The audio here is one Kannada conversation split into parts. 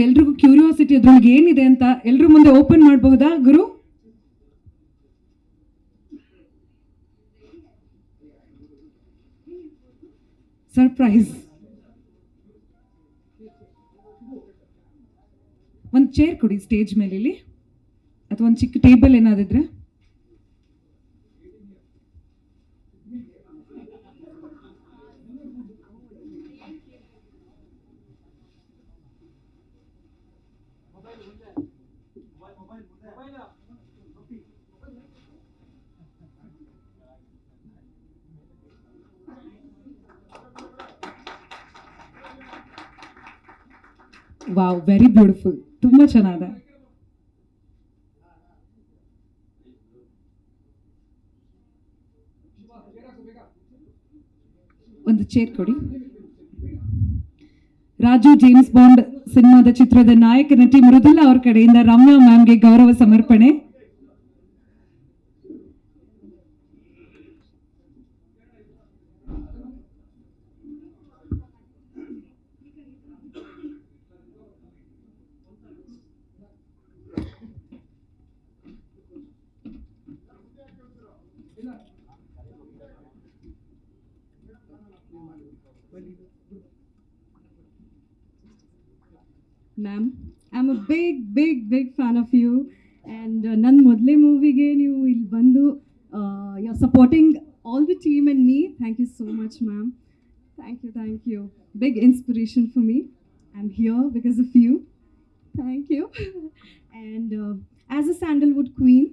ಎಲ್ರಿಗೂ ಕ್ಯೂರಿಯಾಸಿಟಿ ಅದ್ರೊಳಗೆ ಏನಿದೆ ಅಂತ ಎಲ್ರ ಮುಂದೆ ಓಪನ್ ಮಾಡಬಹುದಾ, ಗುರು? ಸರ್ಪ್ರೈಸ್ ಒಂದು ಚೇರ್ ಕೊಡಿ ಸ್ಟೇಜ್ ಮೇಲೆ ಇಲ್ಲಿ ಅಥವಾ ಒಂದು ಚಿಕ್ಕ ಟೇಬಲ್ ಏನಾದಿದ್ರೆ ವಾವ್ ವೆರಿ ಬ್ಯೂಟಿಫುಲ್ ತುಂಬ ಚೆನ್ನಾಗಿದೆ. ಒಂದು ಚೇರ್ ಕೊಡಿ. ರಾಜು ಜೇಮ್ಸ್ ಬಾಂಡ್ ಸಿನಿಮಾದ ಚಿತ್ರದ ನಾಯಕ ನಟಿ ಮೃದುಲಾ ಅವ್ರ ಕಡೆಯಿಂದ ರಮ್ಯಾ ಮ್ಯಾಮ್ಗೆ ಗೌರವ ಸಮರ್ಪಣೆ. Ma'am I am a big big big fan of you and ನನ್ನ ಮೊದಲೇ ಮೂವಿಗೆ ನೀವು ಇಲ್ಲಿ ಬಂದು you are supporting all the team and me thank you so much ma'am thank you thank you big inspiration for me I am here because of you thank you and as a Sandalwood queen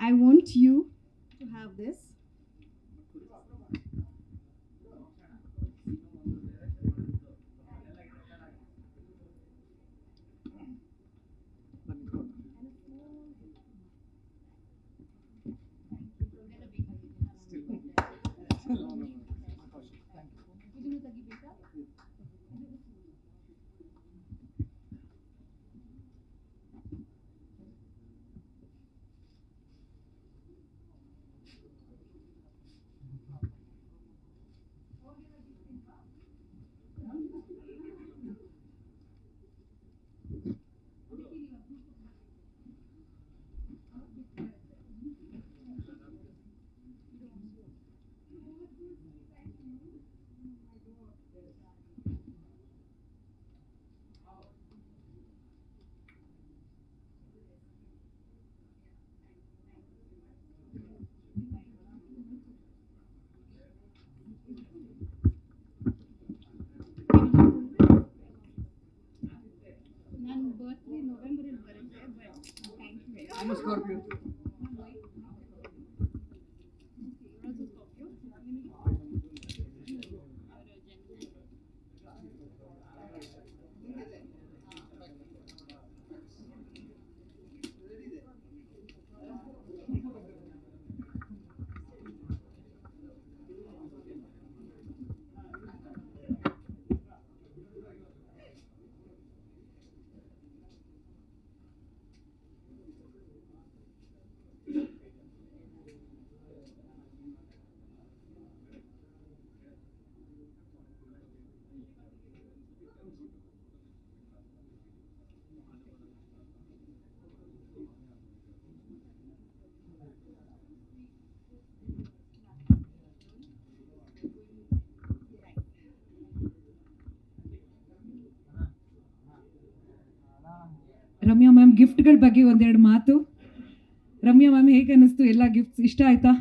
I want you to have this ನನ್ನ ಬರ್ತ್ಡೇ ನವೆಂಬರಲ್ಲಿ ಬರುತ್ತೆ but thank you Ramya ma'am ಗಿಫ್ಟ್ಗಳ ಬಗ್ಗೆ ಒಂದೆರಡು ಮಾತು. ರಮ್ಯಾ ಮ್ಯಾಮ್ ಹೇಗೆ ಅನ್ನಿಸ್ತು ಎಲ್ಲ ಗಿಫ್ಟ್ಸ್ ಇಷ್ಟ ಆಯ್ತಾ?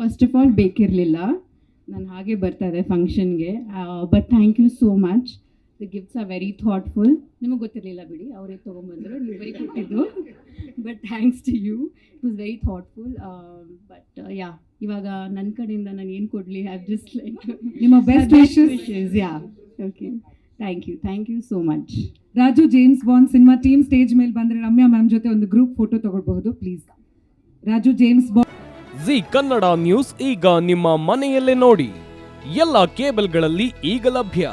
ಫಸ್ಟ್ ಆಫ್ ಆಲ್ ಬೇಕಿರಲಿಲ್ಲ. ನಾನು ಹಾಗೆ ಬರ್ತಾ ಇದೆ ಫಂಕ್ಷನ್ಗೆ but thank you so much the gifts are very thoughtful ನಿಮಗೆ ಗೊತ್ತಿರಲಿಲ್ಲ ಬಿಡಿ ಅವರೇ ತೊಗೊಂಬಂದರು ನೀವು ಬರೀ ಕೊಟ್ಟಿದ್ದು. But thanks to you it was very thoughtful but yeah ಇವಾಗ ನನ್ನ ಕಡೆಯಿಂದ ನಾನು ಏನು ಕೊಡಲಿ? ಹ್ಯಾವ್ ಜಸ್ಟ್ ಲೈಕ್ ನಿಮ್ಮ best wishes yeah okay thank you thank you so much Raju James Bond cinema team stage ಮೇಲೆ ಬಂದ್ರೆ ರಮ್ಯಾ ಮ್ಯಾಮ್ ಜೊತೆ ಒಂದು ಗ್ರೂಪ್ ಫೋಟೋ ತಗೊಳ್ಬಹುದು please Raju James Bond Zee Kannada news ಈಗ ನಿಮ್ಮ ಮನೆಯಲ್ಲೇ ನೋಡಿ. ಎಲ್ಲ ಕೇಬಲ್ಗಳಲ್ಲಿ ಈಗ ಲಭ್ಯ.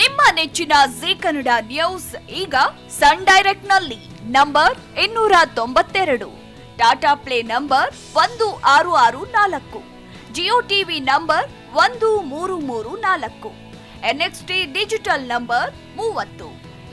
ನಿಮ್ಮ ನೆಚ್ಚಿನ ಜಿ ಕನ್ನಡ ನ್ಯೂಸ್ ಈಗ ಸನ್ ಡೈರೆಕ್ಟ್ನಲ್ಲಿ ನಂಬರ್ ಇನ್ನೂರ ತೊಂಬತ್ತೆರಡು. ಟಾಟಾ ಪ್ಲೇ ನಂಬರ್ ಒಂದು ಆರು ಆರು ನಾಲ್ಕು. ಜಿಯೋ ಟಿವಿ ನಂಬರ್ ಒಂದು ಮೂರು ಮೂರು ನಾಲ್ಕು. ಎನ್ಎಕ್ಸ್ಟಿ ಡಿಜಿಟಲ್ ನಂಬರ್ ಮೂವತ್ತು.